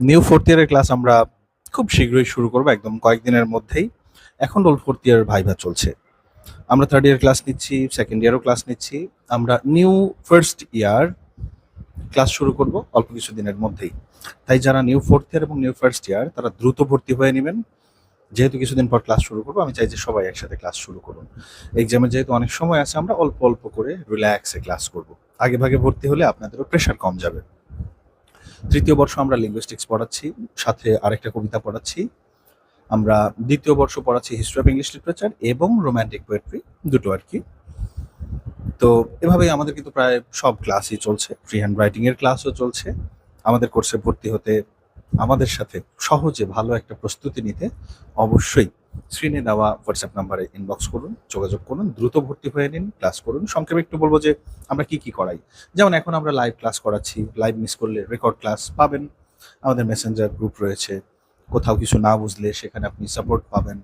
New fourth ইয়ারের class আমরা খুব শীঘ্রই শুরু করব, একদম কয়েকদিনের মধ্যেই। এখন ওল ফোর্থ ইয়ার ভাইভা চলছে। আমরা থার্ড ইয়ার ক্লাস নিচ্ছি সেকেন্ড ইয়ারও ক্লাস নিচ্ছি। আমরা নিউ ফার্স্ট ইয়ার ক্লাস শুরু করব অল্প কিছু দিনের মধ্যেই। তাই যারা নিউ ফোর্থ ইয়ার এবং নিউ ফার্স্ট ইয়ার তারা দ্রুত ভর্তি হয়ে নেবেন। যেহেতু কিছুদিন পর ক্লাস শুরু করব, আমি চাই যে সবাই একসাথে ক্লাস শুরু করুন। এক্সামের যেহেতু অনেক সময় আছে, আমরা অল্প অল্প করে রিল্যাক্সে ক্লাস করব। আগে ভাগে ভর্তি হলে আপনাদেরও প্রেশার কম যাবে। তৃতীয় বর্ষ আমরা লিঙ্গুইস্টিক্স পড়াচ্ছি, সাথে আরেকটা কবিতা পড়াচ্ছি। আমরা দ্বিতীয় বর্ষ পড়াচ্ছি হিস্ট্রি অফ ইংলিশ লিটারেচার এবং রোম্যান্টিক পোয়েট্রি দুটো আর কি। তো এভাবেই আমাদের কিন্তু প্রায় সব ক্লাসই চলছে ফ্রি হ্যান্ড রাইটিং এর ক্লাসও চলছে। আমাদের কোর্সে ভর্তি হতে আমাদের সাথে সহজে ভালো একটা প্রস্তুতি নিতে অবশ্যই স্ক্রিনে দেওয়া হোয়াটসঅ্যাপ নাম্বারে ইনবক্স করুন, যোগাযোগ করুন, দ্রুত ভর্তি হয়ে নিন ক্লাস করুন। সংক্ষেপে একটু বলব যে, আমরা কি কি করাই? যেমন এখন আমরা লাইভ ক্লাস করাচ্ছি লাইভ মিস করলে রেকর্ড ক্লাস পাবেন। আমাদের মেসেঞ্জার গ্রুপ রয়েছে, কোথাও কিছু না বুঝলে সেখানে আপনি সাপোর্ট পাবেন।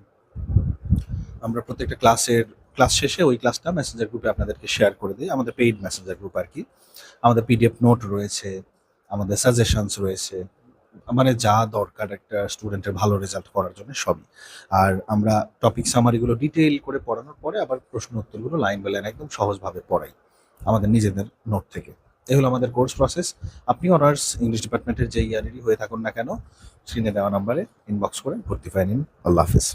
আমরা প্রত্যেকটা ক্লাসের ক্লাস শেষে ওই ক্লাসটা মেসেঞ্জার গ্রুপে আপনাদেরকে শেয়ার করে দিই। আমাদের পেইড মেসেঞ্জার গ্রুপ আর কি। আমাদের পিডিএফ নোট রয়েছে, আমাদের সাজেশনস রয়েছে মানে যা দরকার একটা স্টুডেন্টের ভালো রেজাল্ট করার জন্য সবই। আর আমরা টপিক সামারিগুলো ডিটেইল করে পড়ানোর পরে আবার প্রশ্ন উত্তরগুলো লাইন বাই লাইন একদম সহজভাবে পড়াই, আমাদের নিজেদের নোট থেকে। এই হলো আমাদের কোর্স প্রসেস আপনি অনার্স ইংলিশ ডিপার্টমেন্টের যে ইয়ারেরই হয়ে থাকুন না কেন স্ক্রিনে দেওয়া নাম্বারে ইনবক্স করে ভর্তি ফাইন আল্লাহ হাফিজ।